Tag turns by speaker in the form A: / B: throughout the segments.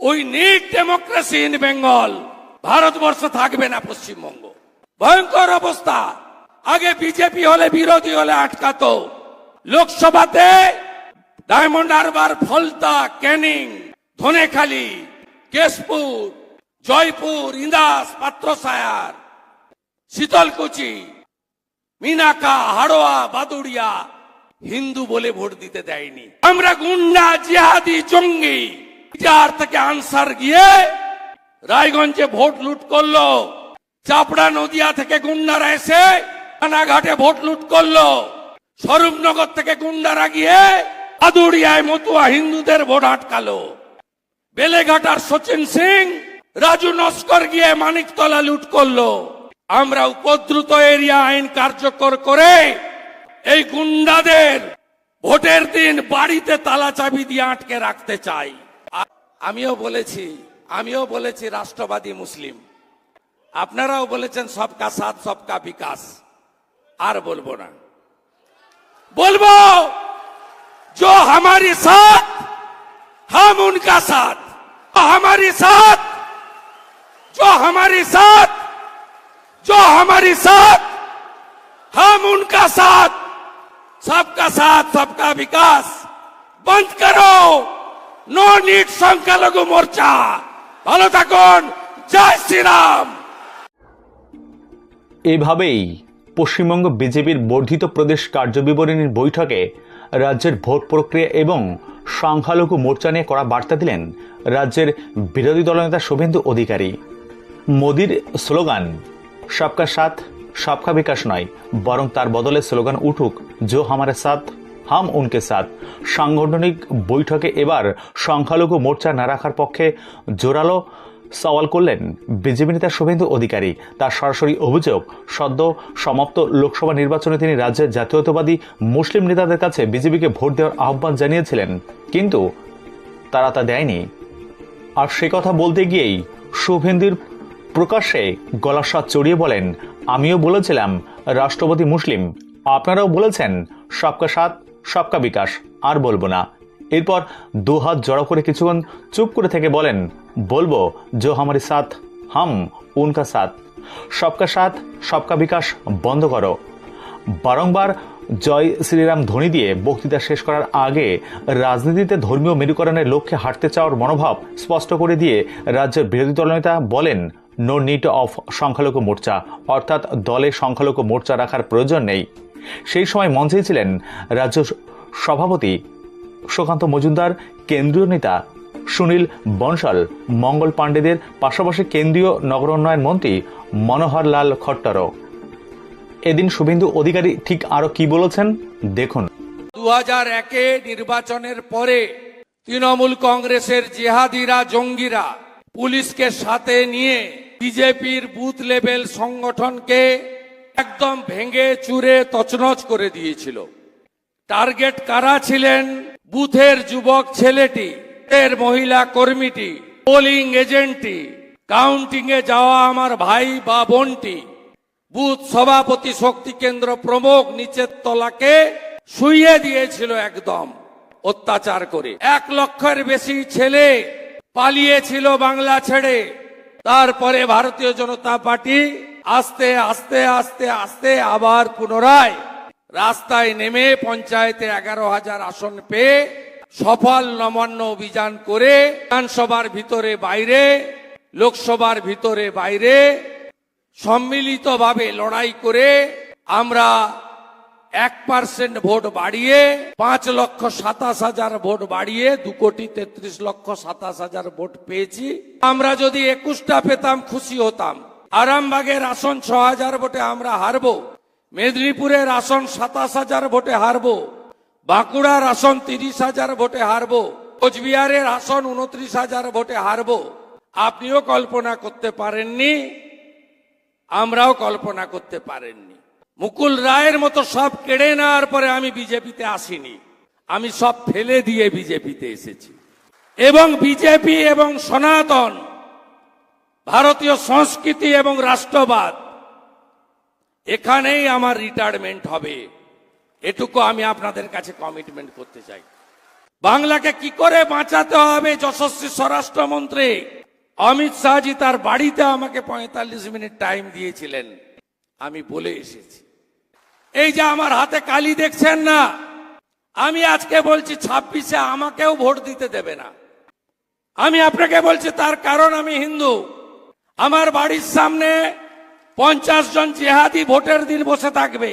A: ওই need democracy in Bengal Bharatvarsha থাকবে না পশ্চিমবঙ্গ। ভয়ঙ্কর অবস্থা। আগে বিজেপি হলে, বিরোধী হলে আটকাতো। লোকসভাতে Diamond Harbour, Falta, Canning, Dhanekhali, Keshpur, Jaypur, Indas, Patrasayer, Sitalkuchi, Minakha, Haroa, Baduria, Hindu বলে ভোট দিতে দেয়নি। আমরা গুন্ডা, জিহাদি, জঙ্গি যার থেকে আনসার গিয়ে রায়গঞ্জে ভোট লুট করল। চাপড়া নদিয়া থেকে গুন্ডারা এসে রানাঘাটে ভোট লুট করল। স্বরূপনগর থেকে গুন্ডারা গিয়ে আদুরিয়ায় মতুয়া হিন্দুদের ভোট আটকালো। বেলেঘাটার সচিন সিং, রাজু নস্কর গিয়ে মানিকতলা লুট করল। আমরা উপদ্রুত এরিয়া আইন কার্যকর করে এই গুন্ডাদের ভোটের দিন বাড়িতে তালা চাবি দিয়ে আটকে রাখতে চাই। আমিও বলেছি আমিও বলেছি রাষ্ট্রবাদী মুসলিম আপনারাও বলেছেন সবকা সাথ সবকা বিকাশ আর বলবো না বলবো जो हमारे साथ हम उनका साथ जो हमारे साथ जो हमारे साथ जो हमारे साथ हम उनका साथ सबका साथ सबका विकास बंद करो নো নিট সংখ্যালঘু মোর্চা ভালো থাকুন। জয় শ্রীরাম।
B: এভাবেই পশ্চিমবঙ্গ বিজেপির বর্ধিত প্রদেশ কার্যবিবরণীর বৈঠকে রাজ্যের ভোট প্রক্রিয়া এবং সংখ্যালঘু মোর্চা নিয়ে করা বার্তা দিলেন রাজ্যের বিরোধী দলনেতা শুভেন্দু অধিকারী। মোদীর স্লোগান, সবকা সাথ, সবকা বিকাশ নয়। বরং তার বদলে স্লোগান উঠুক জো হামারে সাথ হাম উনকে সাথ। সাংগঠনিক বৈঠকে এবার সংখ্যালঘু মোর্চা না রাখার পক্ষে জোরালো সওয়াল করলেন বিজেপি নেতা শুভেন্দু অধিকারী। তার সরাসরি অভিযোগ, সদ্য সমাপ্ত লোকসভা নির্বাচনে তিনি রাজ্যের জাতীয়তাবাদী মুসলিম নেতাদের কাছে বিজেপিকে ভোট দেওয়ার আহ্বান জানিয়েছিলেন। কিন্তু তারা তা দেয়নি। আর সে কথা বলতে গিয়েই শুভেন্দুর প্রকাশ্যে গলার স্বাদ চড়িয়ে বলেন, আমিও বলেছিলাম, রাষ্ট্রপতি মুসলিম, আপনারাও বলেছেন, সবকা সাথ সবকা বিকাশ, আর বলব না। এরপর দু হাত জড়ো করে কিছুক্ষণ চুপ করে থেকে বলেন, বলব, জো হামারি সাথ, হাম উনকা সাথ। সবকা সাথ, সবকা বিকাশ বন্ধ করো। বারংবার জয় শ্রীরাম ধ্বনি দিয়ে বক্তৃতা শেষ করার আগে রাজনীতিতে ধর্মীয় মেরুকরণের লক্ষ্যে হাঁটতে চাওয়ার মনোভাব স্পষ্ট করে দিয়ে রাজ্যের বিরোধী দলনেতা বলেন, নো নিড অফ সংখ্যালঘু মোর্চা, অর্থাৎ দলে সংখ্যালঘু মোর্চা রাখার প্রয়োজন নেই। সেই সময় মঞ্চেই ছিলেন রাজ্য সভাপতি সুকান্ত মজুমদার, কেন্দ্রীয় নেতা সুনীল বনশাল, মঙ্গল পাণ্ডেদের পাশাপাশি কেন্দ্রীয় নগরোন্নয়ন মন্ত্রী মনোহর লাল খট্টরও। এদিন শুভেন্দু অধিকারী ঠিক আরও কি বলেছেন দেখুন।
A: দু হাজার একে নির্বাচনের পরে তৃণমূল কংগ্রেসের জেহাদিরা, জঙ্গিরা পুলিশকে সাথে নিয়ে বিজেপির বুথ লেভেল সংগঠনকে একদম ভেঙে চুরে তছনছ করে দিয়েছিল। টার্গেট কারা ছিলেন? বুথের যুবক ছেলেটি, এর মহিলা কর্মীটি, পোলিং এজেন্টটি কাউন্টিং এ যাওয়া আমার ভাই বা বোনটি। বুথ সভাপতি শক্তি কেন্দ্র প্রমুখ নিচের তলাকে শুইয়ে দিয়েছিল একদম অত্যাচার করে। এক লক্ষের বেশি ছেলে পালিয়েছিল বাংলা ছেড়ে। তারপরে ভারতীয় জনতা পার্টি আস্তে আস্তে আস্তে আস্তে আবার পুনরায় রাস্তায় নেমে পঞ্চায়েতে এগারো হাজার আসন পেয়ে সফল নবান্ন অভিযান করে বিধানসভার ভিতরে বাইরে, লোকসভার ভিতরে বাইরে সম্মিলিতভাবে লড়াই করে আমরা এক পার্সেন্ট ভোট বাড়িয়ে পাঁচ লক্ষ সাতাশ হাজার ভোট বাড়িয়ে দু কোটি তেত্রিশ লক্ষ সাতাশ হাজার ভোট পেয়েছি। আমরা যদি একুশটা পেতাম, খুশি হতাম। আরামবাগের আসন ছ হাজার ভোটে আমরা হারবো। মেদিনীপুরের আসন সাতাশ হাজার ভোটে হারবো। বাঁকুড়ার আসন তিরিশ হাজার ভোটে হারব। কোচবিহারের আসন উনত্রিশ হাজার ভোটে হারব। আপনিও কল্পনা করতে পারেননি, আমরাও কল্পনা করতে পারেননি। মুকুল রায়ের মতো সব কেড়ে নেওয়ার পরে আমি বিজেপিতে আসিনি। আমি সব ফেলে দিয়ে বিজেপিতে এসেছি। এবং বিজেপি এবং সনাতন ভারতীয় সংস্কৃতি এবং রাষ্ট্রবাদ। এখানেই আমার রিটায়ারমেন্ট হবে। এটুকু আমি আপনাদের কাছে কমিটমেন্ট করতে চাই। বাংলাকে কি করে বাঁচাতে হবে যশস্বী স্বরাষ্ট্রমন্ত্রী? অমিত শাহজি তার বাড়িতে আমাকে পঁয়তাল্লিশ মিনিট টাইম দিয়েছিলেন। আমি বলে এসেছি। এই যে আমার হাতে কালি দেখছেন না, আমি আজকে বলছি ছাব্বিশে আমাকেও ভোট দিতে দেবে না। আমি আপনাকে বলছি তার কারণ আমি হিন্দু। আমার বাড়ির সামনে পঞ্চাশ জন জেহাদি ভোটের দিন বসে থাকবে।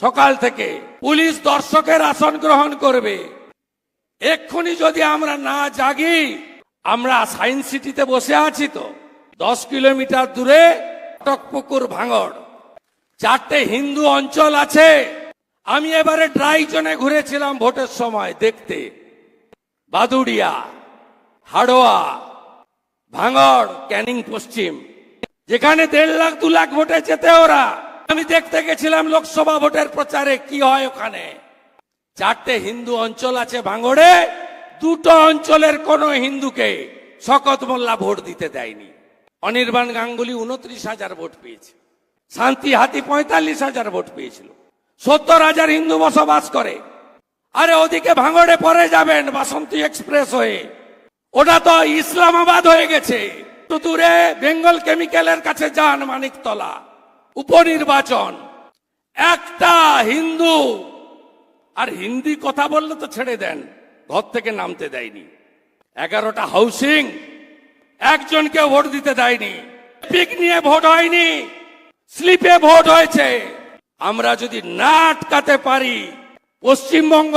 A: সকাল থেকে পুলিশ দর্শকের আসন গ্রহণ করবে। এক্ষুনি যদি আমরা না জাগি, আমরা সায়েন্স সিটিতে বসে আছি তো। দশ কিলোমিটার দূরে টকপুকুর ভাঙড়। চারটে হিন্দু অঞ্চল আছে। আমি এবারে ড্রাই জোনে ঘুরেছিলাম ভোটের সময় দেখতে। বাদুড়িয়া, হাড়োয়া ভাঙড়, ক্যানিং পশ্চিম। যেখানে দেড় লাখ, দু লাখ ভোটে যেতে ওরা। আমি দেখতে গেছিলাম লোকসভা ভোটের প্রচারে কি হয় ওখানে। চারটে হিন্দু অঞ্চল আছে ভাঙড়ে, দুটো অঞ্চলের কোন হিন্দুকে শকত মোল্লা ভোট দিতে দেয়নি। অনির্বাণ গাঙ্গুলি উনত্রিশ হাজার ভোট পেয়েছে। শান্তি হাতি পঁয়তাল্লিশ হাজার ভোট পেয়েছিল। সত্তর হাজার হিন্দু বসবাস করে। আরে ওদিকে ভাঙড়ে পরে যাবেন বাসন্তী এক্সপ্রেস হয়ে। ওটা তো ইসলামাবাদ হয়ে গেছে। একটু দূরে বেঙ্গল কেমিক্যালের কাছে যান মানিকতলা। উপনির্বাচন। একটা হিন্দু। আর হিন্দি কথা বললে তো ছেড়ে দেন। ঘর থেকে নামতে দেয়নি। এগারোটা হাউসিং। একজনকে ভোট দিতে দেয়নি। পিক নিয়ে ভোট হয়নি। স্লিপে ভোট হয়েছে। আমরা যদি না আটকাতে পারি, পশ্চিমবঙ্গ।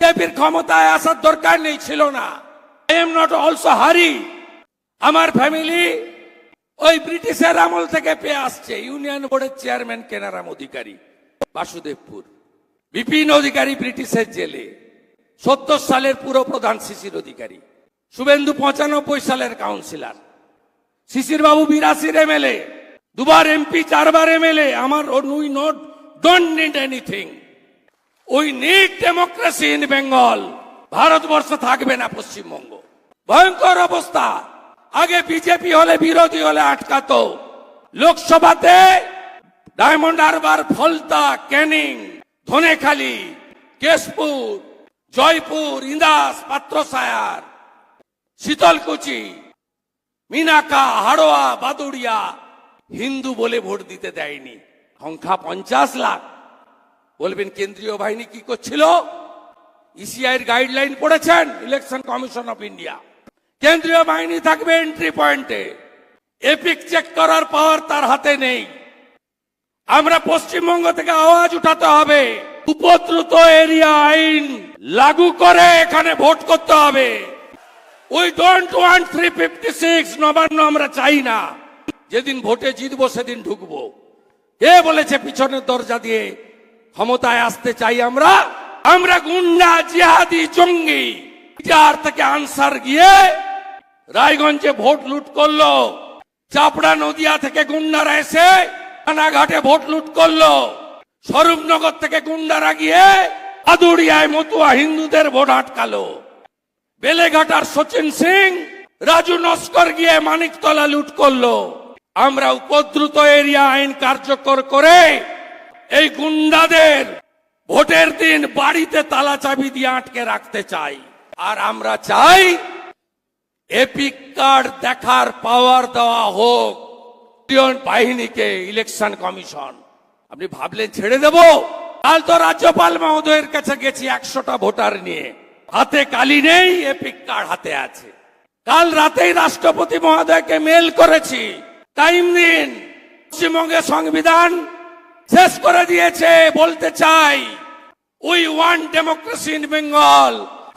A: বিজেপির ক্ষমতায় আসার দরকার নেই, ছিল না। আই এম নট অলসো হারি আমার ফ্যামিলি ওই ব্রিটিশের আমল থেকে পেয়ে আসছে। ইউনিয়ন বোর্ডের চেয়ারম্যান কেনারাম অধিকারী, বাসুদেবপুর। বিপিন অধিকারী ব্রিটিশের জেলে। সত্তর সালের পুরো প্রধান শিশির অধিকারী। শুভেন্দু পঁচানব্বই সালের কাউন্সিলর। শিশির বাবু বিরাশির এমএলএ দুবার এমপি চারবার এমএলএ আমার we not don't need anything we need democracy in Bengal Bharatvarsha থাকবে না পশ্চিমবঙ্গ। ভয়ঙ্কর অবস্থা। আগে বিজেপি হলে, বিরোধী হলে আটকাতো। লোকসভাতে Diamond Harbour, Falta, Canning, Dhanekhali, Keshpur, Jaypur, Indas, Patrasayer, Sitalkuchi, Minakha, Haroa, Baduria, Hindu বলে ভোট দিতে দেয়নি। সংখ্যা পঞ্চাশ লাখ। বলবেন কেন্দ্রীয় বাহিনী কি করছিল? ইসিআইয়ের গাইডলাইন পড়েছেন ইলেকশন কমিশন অফ ইন্ডিয়া কেন্দ্রীয় বাহিনী থাকবে এন্ট্রি পয়েন্টে এপিক চেক করার পাওয়ার তার হাতে নেই। আমরা পশ্চিমবঙ্গ থেকে আওয়াজ উঠাতে হবে। উপদ্রুত এরিয়া আইন লাগু করে এখানে ভোট করতে হবে। We don't want three fifty six Nabanna আমরা চাই না। যেদিন ভোটে জিতবো সেদিন ঢুকবো। কে বলেছে পিছনের দরজা দিয়ে ক্ষমতায় আসতে চাই আমরা? আমরা গুন্ডা, জিহাদি, জঙ্গি, যার থেকে আনসার গিয়ে রায়গঞ্জে ভোট লুট করল, চাপড়া নদিয়া থেকে গুন্ডারা এসে রানাঘাটে ভোট লুট করল, স্বরূপনগর থেকে গুন্ডারা গিয়ে আদুরিয়ায় মতুয়া হিন্দুদের ভোট আটকালো। বেলেঘাটার সচিন সিং, রাজু নস্কর গিয়ে মানিকতলা লুট করল। আমরা উপদ্রুত এরিয়া আইন কার্যকর করে এই গুন্ডাদের ভোটের দিন বাড়িতে তালা চাবি দিয়ে আটকে রাখতে চাই। আর আমরা চাই এপিক কার্ড দেখার পাওয়ার দেওয়া হোক। বাহিনীকে ইলেকশন কমিশন আপনি ভাবলেন ছেড়ে দেব? কাল তো রাজ্যপাল মহোদয়ের কাছে গেছি একশোটা ভোটার নিয়ে। হাতে কালি নেই এপিক কার্ড হাতে আছে। কাল রাতেই রাষ্ট্রপতি মহোদয়কে মেল করেছি। টাইম দিন। পশ্চিমবঙ্গের সংবিধান শেষ করে দিয়েছে, বলতে চাই we want democracy in Bengal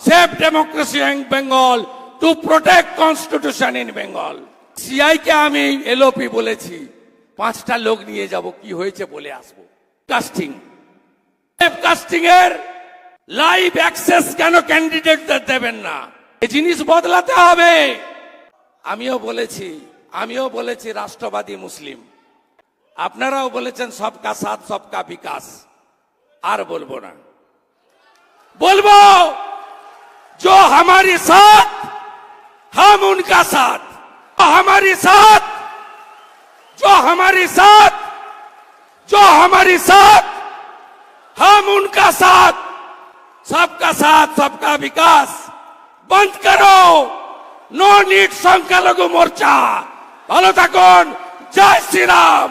A: safe democracy in Bengal to protect constitution in Bengal CEO কে আমি এলওপি বলেছি, পাঁচটা লোক নিয়ে যাব, কি হয়েছে বলে আসব। কাস্টিং কাস্টিং এর লাইভ অ্যাক্সেস কেন ক্যান্ডিডেটদের দেবেন না? এই জিনিস বদলাতে হবে। আমিও বলেছি আমিও বলেছি, রাষ্ট্রবাদী মুসলিম। আপনারাও বলেছেন সবকা সাথ সবকা বিকাশ আর বলবো না বলবো जो हमारे साथ हम उनका साथ जो हमारे साथ जो हमारे साथ जो हमारे साथ हम उनका साथ सबका साथ सबका विकास बंद करो নো নিড সংখ্যালঘু মোর্চা ভালো থাকুন জয় শ্রীরাম